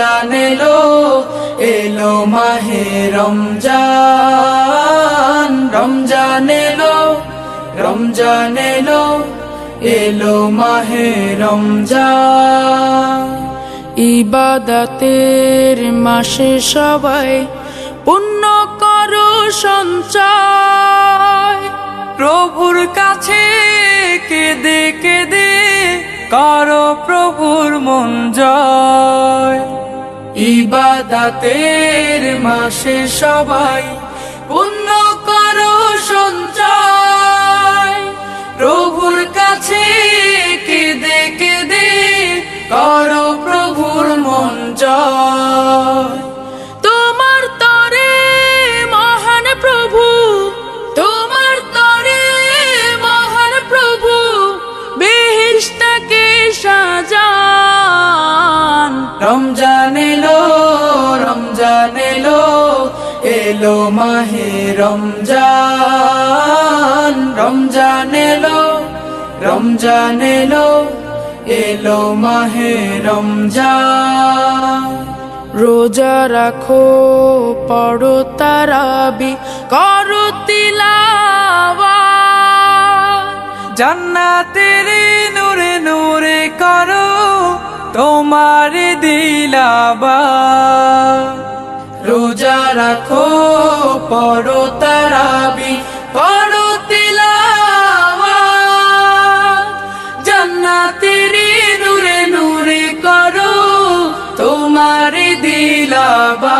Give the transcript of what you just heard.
রমজান এলো এলো মাহে রমজান। রমজান এলো রমজান এলো এলো মাহে রমজান। ইবাদতের মাসে সবাই পুণ্য করো সঞ্চয়। প্রভুর কাছে কেঁদে কেঁদে করো প্রভুর মন জয়। ইবাদতের মাসে সবাই পুণ্য করো সঞ্চয়। প্রভুর কাছে কেঁদে কেঁদে করো রমজান এলো রমজান এলো এলো মাহে রমজান রমজান এলো রমজান এলো এলো মাহে রমজান। রোজা রাখো, পড়ো তারাবি, করো তিলাওয়া জান্নাতের নূরে নূরে করো তোমার দিলাবা। রোজা রাখো পড়ো তারাবি পড়ো তিলাওয়া জান্নাতের নূরে নূরে করো তোমার দিলাবা।